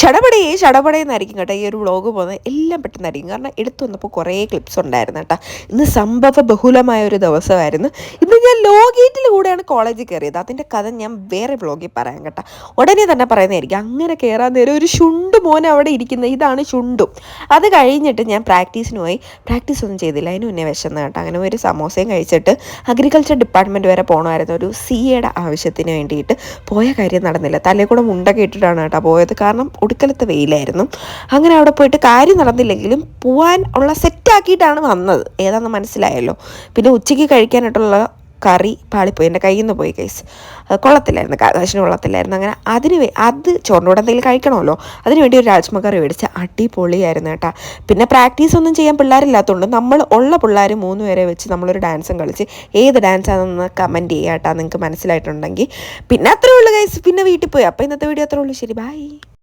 ചടപടേ എന്നായിരിക്കും കേട്ടോ ഈ ഒരു വ്ളോഗ് പോകുന്നത്. എല്ലാം പെട്ടെന്നായിരിക്കും. കാരണം എടുത്തു വന്നപ്പോൾ കുറേ ക്ലിപ്സ് ഉണ്ടായിരുന്നു കേട്ടോ. ഇന്ന് സംഭവ ബഹുലമായ ഒരു ദിവസമായിരുന്നു. ഇന്ന് ഞാൻ ലോ ഗേറ്റിൽ കൂടെയാണ് കോളേജിൽ കയറിയത്. അതിന്റെ കഥ ഞാൻ വേറെ വ്ളോഗിൽ പറയാം കേട്ടോ. ഉടനെ തന്നെ പറയുന്നതായിരിക്കും അങ്ങനെ കയറാൻ നേരം ഒരു ശുണ്ട് മോൻ അവിടെ ഇരിക്കുന്നത് ഇതാണ് ചുണ്ടും. അത് കഴിഞ്ഞിട്ട് ഞാൻ പ്രാക്ടീസിന് പോയി പ്രാക്ടീസ് ഒന്നും ചെയ്തില്ല. അതിന് മുന്നേ വിശന്ന് കേട്ടോ. അങ്ങനെ ഒരു സമോസയും കഴിച്ചിട്ട് അഗ്രികൾച്ചർ ഡിപ്പാർട്ട്മെന്റ് വരെ പോകണമായിരുന്നു ഒരു സി എയുടെ ആവശ്യത്തിന് വേണ്ടിയിട്ട് പോയ കാര്യം നടന്നില്ല. തലേ കൂടെ മുണ്ടൊക്കെ ഇട്ടിട്ടാണ് കേട്ടോ പോയത്. കാരണം ഒടുക്കലത്തെ വെയിലായിരുന്നു. അങ്ങനെ അവിടെ പോയിട്ട് കാര്യം നടന്നില്ലെങ്കിലും പോവാൻ ഉള്ള സെറ്റാക്കിയിട്ടാണ് വന്നത്. ഏതാണെന്ന് മനസ്സിലായല്ലോ. പിന്നെ ഉച്ചയ്ക്ക് കഴിക്കാനായിട്ടുള്ള കറി പാളിപ്പോയി. എന്റെ കയ്യിൽ നിന്ന് പോയി കൈസ് കൊള്ളത്തില്ലായിരുന്നു. കാശിന് കൊള്ളത്തില്ലായിരുന്നു. അങ്ങനെ അതിന് അത് ചോറിന്റെ കൂടെ എന്തെങ്കിലും കഴിക്കണമല്ലോ? അതിന് വേണ്ടി ഒരു രാജ്മ കറി മേടിച്ച് അടിപൊളിയായിരുന്നു കേട്ടോ. പിന്നെ പ്രാക്ടീസ് ഒന്നും ചെയ്യാൻ പിള്ളേരില്ലാത്തതുകൊണ്ട് നമ്മൾ ഉള്ള പിള്ളേർ മൂന്ന് പേരെ വെച്ച് നമ്മളൊരു ഡാൻസും കളിച്ച് ഏത് ഡാൻസാണെന്ന് കമന്റ് ചെയ്യാം കേട്ടോ. നിങ്ങൾക്ക് മനസ്സിലായിട്ടുണ്ടെങ്കിൽ. പിന്നെ അത്രേ ഉള്ളൂ കൈസ് പിന്നെ വീട്ടിൽ പോയി. അപ്പോൾ ഇന്നത്തെ വീഡിയോ അത്രേ ഉള്ളൂ. ശരി ബൈ